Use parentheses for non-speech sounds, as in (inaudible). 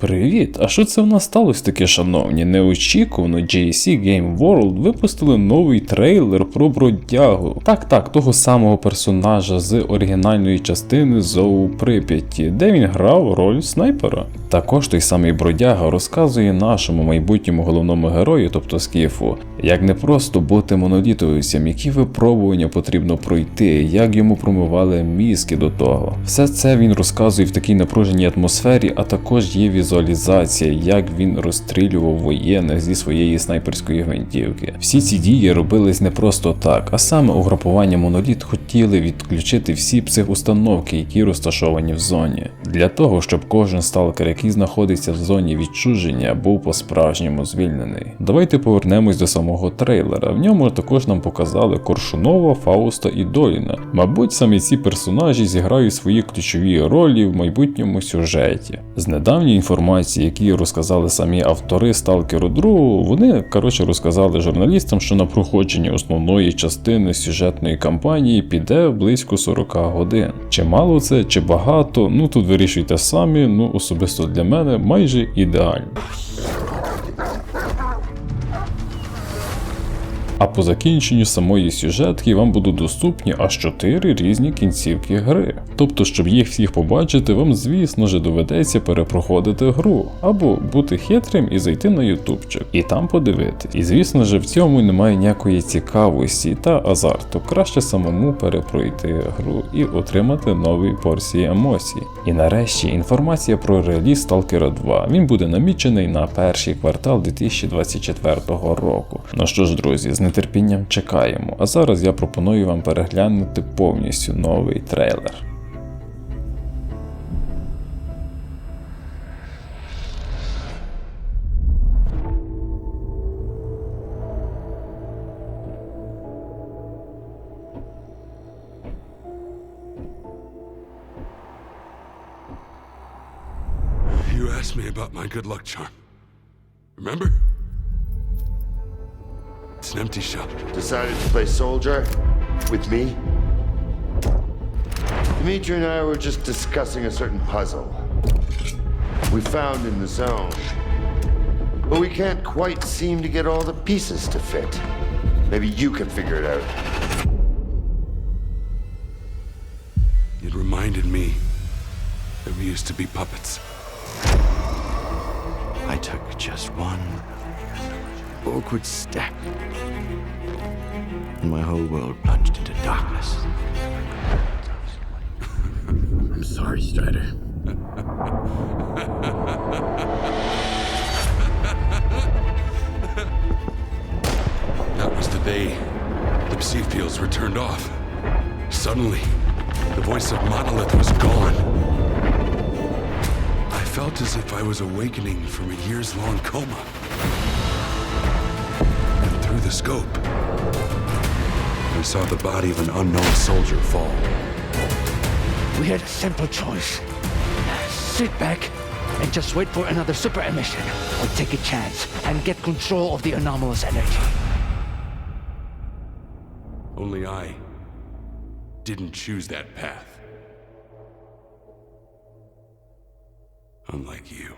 Привіт! А що це в нас сталося таке, шановні? Неочікувано GSC Game World випустили новий трейлер про бродягу. Так, так, того самого персонажа з оригінальної частини Зоу Прип'яті, де він грав роль снайпера. Також той самий бродяга розказує нашому майбутньому головному герою, тобто Скіфу, як не просто бути монолітовцем, які випробування потрібно пройти, як йому промивали мізки до того. Все це він розказує в такій напруженій атмосфері, а також є візуалізація, як він розстрілював воєнних зі своєї снайперської гвинтівки. Всі ці дії робились не просто так, а саме угрупування моноліт хотіли відключити всі психустановки, які розташовані в зоні, для того, щоб кожен сталкер, який знаходиться в зоні відчуження, був по-справжньому звільнений. Давайте повернемось до самого трейлера. В ньому також нам показали Коршунова, Фауста і Доліна. Мабуть, саме ці персонажі зіграють свої ключові ролі в майбутньому сюжеті. З недавньої інформації, які розказали самі автори Сталкеру 2, вони коротше розказали журналістам, що на проходження основної частини сюжетної кампанії піде близько 40 годин. Чи мало це, чи багато, ну тут вирішуйте самі, ну особисто для мене майже ідеально. А по закінченню самої сюжетки вам будуть доступні аж 4 різні кінцівки гри. Тобто, щоб їх всіх побачити, вам, звісно ж, доведеться перепроходити гру, або бути хитрим і зайти на ютубчик, і там подивитись. І звісно ж, в цьому немає ніякої цікавості та азарту. Краще самому перепройти гру і отримати нові порції емоцій. І нарешті інформація про реліз Stalker 2. Він буде намічений на перший квартал 2024 року. Ну що ж, друзі, з нетерпінням чекаємо. А зараз я пропоную вам переглянути повністю новий трейлер. Good luck charm. Remember? It's an empty shell. Decided to play soldier with me? Dimitri and I were just discussing a certain puzzle we found in the zone. But we can't quite seem to get all the pieces to fit. Maybe you can figure it out. It reminded me that we used to be puppets. I took just one awkward step, and my whole world plunged into darkness. (laughs) I'm sorry, Strider. That was the day the perceive fields were turned off. Suddenly, the voice of Monolith was gone. I felt as if I was awakening from a years long coma. The scope, I saw the body of an unknown soldier fall. We had a simple choice. Sit back and just wait for another super emission, or take a chance and get control of the anomalous energy. Only I didn't choose that path. Unlike you.